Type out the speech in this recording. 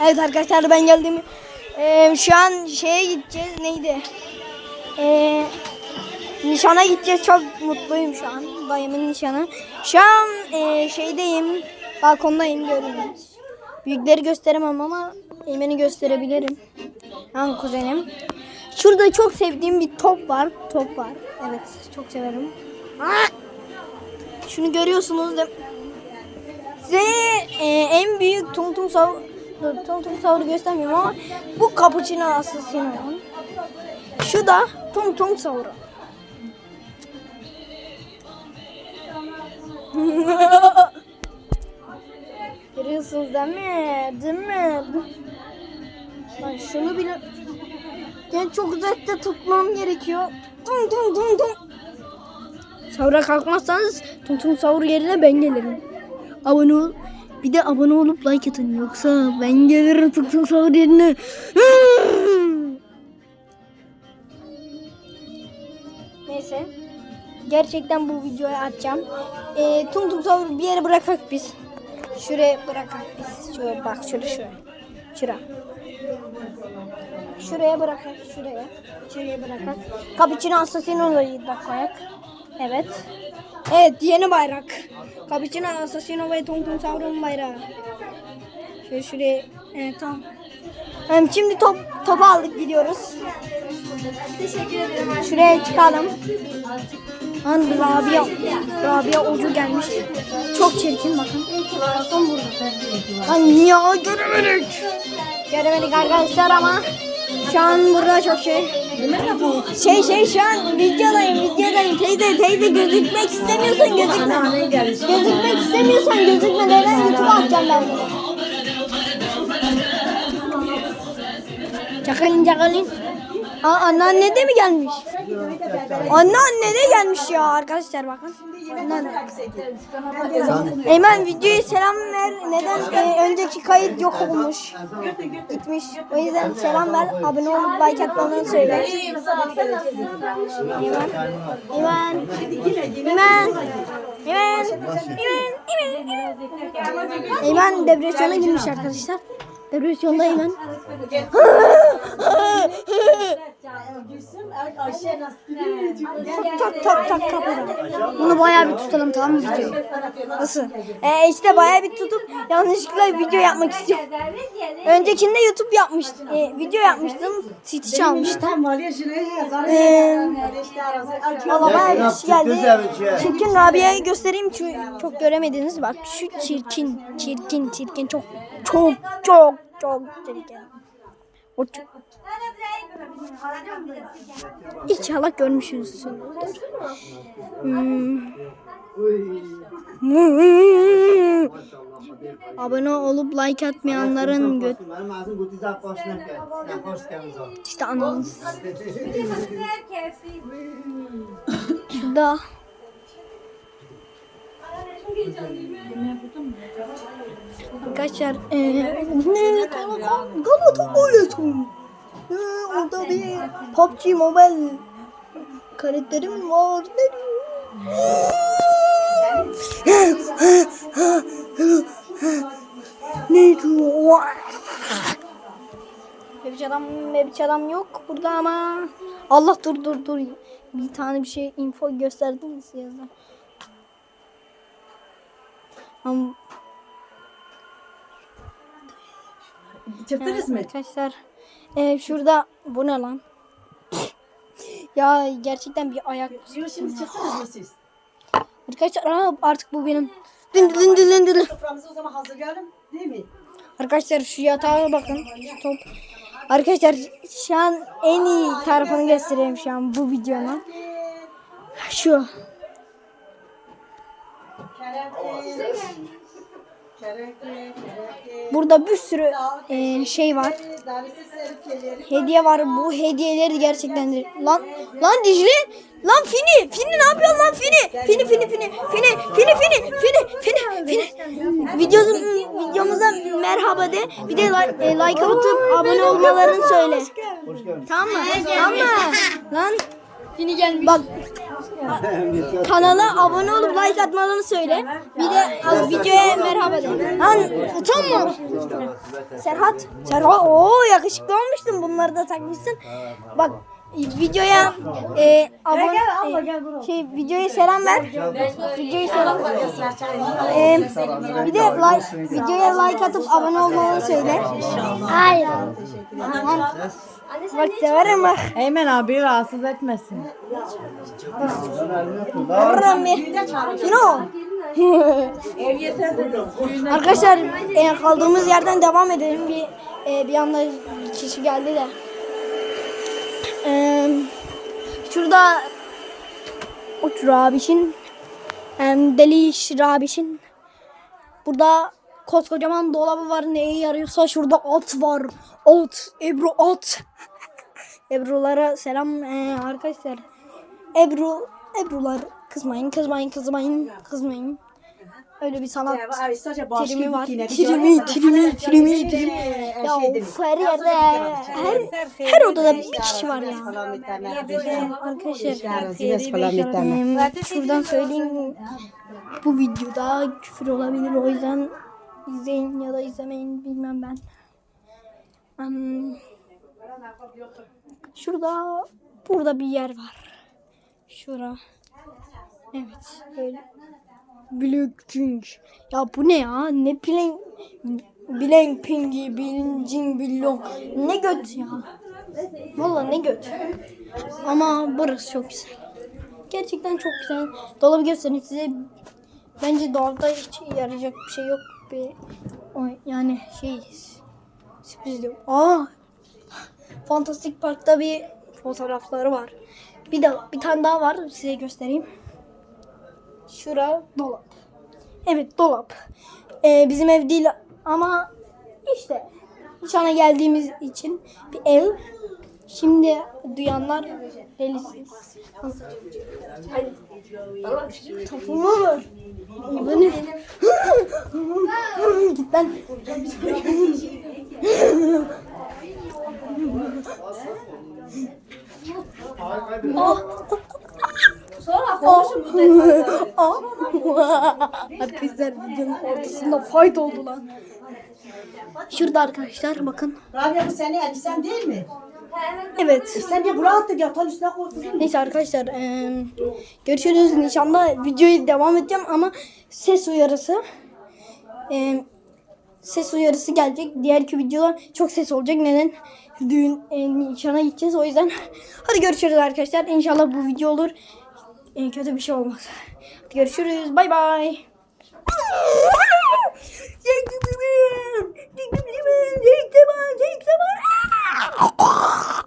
Evet arkadaşlar ben geldim. Ee, şu an şeye gideceğiz. Neydi? Ee, nişana gideceğiz. Çok mutluyum şu an. Dayımın nişanı. Şu an e, şeydeyim. Balkondayım görüyorsunuz. Büyükleri gösteremem ama Eymen'i gösterebilirim. Yani kuzenim. Şurada çok sevdiğim bir top var. Top var. Evet çok severim. Şunu görüyorsunuz da Size e, en büyük tung tung sav Dur, tung tung savuru göstermiyorum ama bu cappuccino asasino. Şu da tung tung savuru. Görüyorsunuz değil mi? Değil mi? Lan şunu bile yani çok uzakta tutmam gerekiyor. Tung tung tung tung. Savura kalkmazsanız tung savur yerine ben gelirim. Abone ol. Bir de abone olup like atın. Yoksa ben gelirim tung savur yerine. Neyse. Gerçekten bu videoyu atacağım. Ee, tung tung savur bir yere bırakak biz. Şuraya bırakak biz. Şöyle bak şuraya şuraya. Şura. Şuraya bırakak şuraya. Şuraya bırakak. Cappuccino Assassino'yu da koyak. Evet. Evet yeni bayrak. Cappuccino Assassino ve Tung Tung bayrağı. Şöyle şuraya. Evet tamam. Hem şimdi top topu aldık gidiyoruz. Teşekkür ederim. Şuraya çıkalım. Lan Rabia, Rabia Ucu gelmiş. Çok çirkin bakın. Bakın burada. Lan ya göremedik. Göremedik arkadaşlar ama şu an burada çok şey. Şey şey şu an videodayım videodayım. Teyze teyze gözükmek istemiyorsan gözükme. Gözükmek istemiyorsan gözükme. Neden YouTube'a atacağım ben? Çakalın çakalın. Aa, anneanne de mi gelmiş? Anneanne de gelmiş ya arkadaşlar bakın. Eymen videoya selam ver. Neden e, önceki kayıt yok olmuş? Gitmiş. O yüzden selam ver. Abone olup like atmanı söyle. Eymen. Eymen. Eymen. Eymen. Eymen. Eymen depresyona girmiş arkadaşlar. Depresyonda Eymen. Tak tak tak tak. Bunu bayağı bir tutalım tamam mı video? Nasıl? Ee, işte bayağı bir tutup yanlışlıkla video yapmak istiyorum. Öncekinde YouTube yapmış, e, video yapmıştım. City çalmıştım. Ee, bir şey geldi. Çirkin Rabia'yı göstereyim çünkü çok göremediniz. Bak şu çirkin, çirkin, çirkin çok çok çok çok çirkin. O çok- İnşallah görmüşsünüzdür. Hmm. Abone olup like atmayanların göt Benim ağzım bu Arkadaşlar eee ne Galata Galata Ee, orada bir PUBG Mobile karakterim var ne diyor? ne diyor? Bebiç adam, bebiç adam yok burada ama. Allah dur dur dur. Bir tane bir şey info gösterdiniz yazda. Ama Çıktınız mı? Arkadaşlar e, şurada bu ne lan? ya gerçekten bir ayak. Diyor şimdi çıktınız mı siz? Arkadaşlar aa, artık bu benim. Dın dın dın dın dın. Soframızı o zaman hazırlayalım değil mi? Arkadaşlar şu yatağa bakın. Şu top. Arkadaşlar şu an en iyi tarafını göstereyim şu an bu videonun. Şu. Burada bir sürü e, şey var. Hediye var. Bu hediyeleri gerçekten lan lan Dicle! Lan Fini! Fini ne yapıyorsun lan Fini? Fini Fini Fini Fini Fini Fini Fini Fini Fini. Videomuza, videomuza merhaba de. Bir de like, e, like atıp abone olmalarını söyle. Tamam mı? Tamam mı? Lan. Fini gelmiş. Bak Kanala abone olup like atmalarını söyle. Bir de az videoya merhaba de. Lan utanma. Serhat. Serhat. Oo yakışıklı olmuşsun. Bunları da takmışsın. Bak videoya e, abone e, şey videoya selam ver. Videoya selam ver. E, bir de like, videoya like atıp abone olmalarını söyle. Hayır. Tamam. Bak severim bak. Eymen abi rahatsız etmesin. Vururum bir. Kino. Arkadaşlar e, kaldığımız yerden devam edelim. Bir e, bir anda kişi geldi de. E, şurada Uç Rabiş'in em, Deli İş Rabiş'in burada koskocaman dolabı var neye yarıyorsa şurada at var. At. Ebru at. Ebru'lara selam e, arkadaşlar. Ebru, Ebru'lar kızmayın, kızmayın, kızmayın, kızmayın. Öyle bir sanat terimi var. Trimi, trimi, trimi, trimi. Ya of, her yerde, her, her odada bir kişi var ya. Arkadaşlar, em, şuradan söyleyeyim. Bu videoda küfür olabilir o yüzden izleyin ya da izlemeyin bilmem ben. Em, şurada, burada bir yer var. Şura. Evet, böyle. Blackpink. Ya bu ne ya? Ne Blank Blackpink'i, bilincin billon. Ne göt ya. Vallahi ne göt. Ama burası çok güzel. Gerçekten çok güzel. Dolabı göstereyim size. Bence dolapta hiç yarayacak bir şey yok. Bir, yani şey sürpriz yok. Aa! Fantastik Park'ta bir fotoğrafları var. Bir de bir tane daha var. Size göstereyim. Şura dolap. Evet dolap. Ee, bizim ev değil ama işte nişana geldiğimiz için bir ev. Şimdi duyanlar delisiz. Topumu var. Beni... Git lan. Ah. Sonra konuşun bu arkadaşlar videonun ortasında fight oldu lan. Şurada arkadaşlar bakın. Rabia bu senin elbisen değil mi? Evet. Sen de buraya attın yatağın üstüne koydun. Neyse arkadaşlar eee, görüşürüz nişanda videoyu devam edeceğim ama ses uyarısı eee, ses uyarısı gelecek. Diğerki videolar çok ses olacak. Neden? Düğün e, nişana gideceğiz o yüzden. Hadi görüşürüz arkadaşlar. İnşallah bu video olur. E, kötü bir şey olmaz. Hadi görüşürüz. Bay bay. Çektim, çektim, çektim, çektim, çektim. ああ。